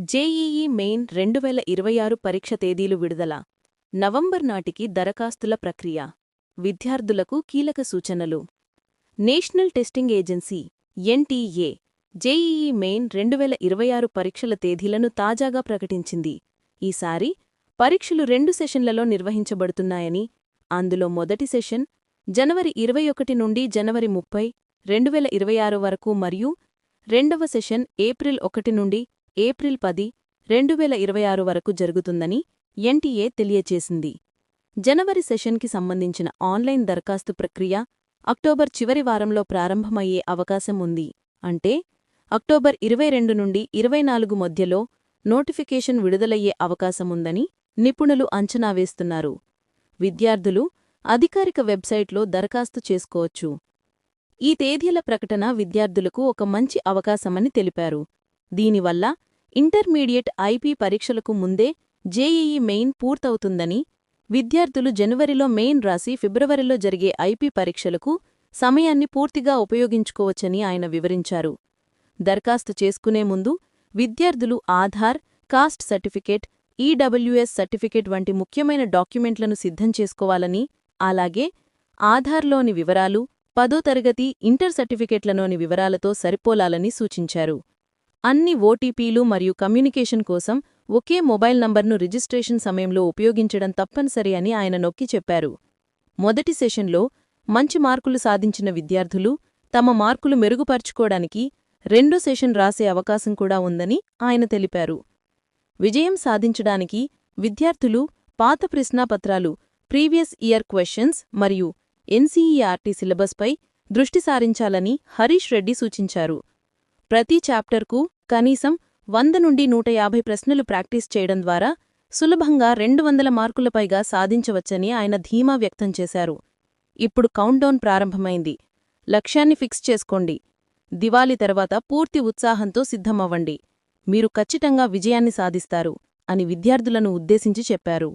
JEE main రెండు వేల ఇరవై ఆరు పరీక్ష తేదీలు విడుదల. నవంబర్ నాటికి దరఖాస్తుల ప్రక్రియ. విద్యార్థులకు కీలక సూచనలు. National testing agency NTA JEE main రెండు వేల ఇరవై ఆరు పరీక్షల తేదీలను తాజాగా ప్రకటించింది. ఈసారి పరీక్షలు రెండు సెషన్లలో నిర్వహించబడుతున్నాయని అందులో మొదటి సెషన్ జనవరి ఇరవై ఒకటి నుండి జనవరి ముప్పై రెండు వేల ఇరవై ఆరు వరకు మరియు రెండవ సెషన్ ఏప్రిల్ ఒకటి నుండి ఏప్రిల్ పది రెండు వేల ఇరవై ఆరు వరకు జరుగుతుందని ఎన్టీఏ తెలియచేసింది. జనవరి సెషన్కి సంబంధించిన ఆన్లైన్ దరఖాస్తు ప్రక్రియ అక్టోబర్ చివరి వారంలో ప్రారంభమయ్యే అవకాశం ఉంది. అంటే అక్టోబర్ ఇరవై రెండు నుండి ఇరవై నాలుగు మధ్యలో నోటిఫికేషన్ విడుదలయ్యే అవకాశముందని నిపుణులు అంచనా వేస్తున్నారు. విద్యార్థులు అధికారిక వెబ్సైట్లో దరఖాస్తు చేసుకోవచ్చు. ఈ తేదీల ప్రకటన విద్యార్థులకు ఒక మంచి అవకాశమని తెలిపారు. దీనివల్ల ఇంటర్మీడియట్ ఐపీ పరీక్షలకు ముందే జేఈఈ మెయిన్ పూర్తవుతుందని విద్యార్థులు జనవరిలో మెయిన్ రాసి ఫిబ్రవరిలో జరిగే ఐపీ పరీక్షలకు సమయాన్ని పూర్తిగా ఉపయోగించుకోవచ్చని ఆయన వివరించారు. దరఖాస్తు చేసుకునే ముందు విద్యార్థులు Aadhaar caste certificate EWS certificate వంటి ముఖ్యమైన డాక్యుమెంట్లను సిద్ధం చేసుకోవాలని అలాగే ఆధార్లోని వివరాలు పదో తరగతి ఇంటర్ సర్టిఫికేట్లలోని వివరాలతో సరిపోలాలని సూచించారు. అన్ని ఓటీపీలు మరియు కమ్యూనికేషన్ కోసం ఒకే మొబైల్ నంబర్ను రిజిస్ట్రేషన్ సమయంలో ఉపయోగించడం తప్పనిసరి అని ఆయన నొక్కి చెప్పారు. మొదటి సెషన్లో మంచి మార్కులు సాధించిన విద్యార్థులు తమ మార్కులు మెరుగుపర్చుకోవడానికి రెండో సెషన్ రాసే అవకాశం కూడా ఉందని ఆయన తెలిపారు. విజయం సాధించడానికి విద్యార్థులు పాత ప్రశ్నాపత్రాలు ప్రీవియస్ ఇయర్ క్వశ్చన్స్ మరియు ఎన్సీఈఆర్టీ సిలబస్పై దృష్టి సారించాలని హరీష్ రెడ్డి సూచించారు. ప్రతి చాప్టర్కు కనీసం వంద నుండి నూట యాభై ప్రశ్నలు ప్రాక్టీస్ చేయడం ద్వారా సులభంగా రెండు వందల మార్కులపైగా సాధించవచ్చని ఆయన ధీమా వ్యక్తం చేశారు. ఇప్పుడు కౌంట్డౌన్ ప్రారంభమైంది. లక్ష్యాన్ని ఫిక్స్ చేసుకోండి. దివాళీ తర్వాత పూర్తి ఉత్సాహంతో సిద్ధమవ్వండి. మీరు ఖచ్చితంగా విజయాన్ని సాధిస్తారు అని విద్యార్థులను ఉద్దేశించి చెప్పారు.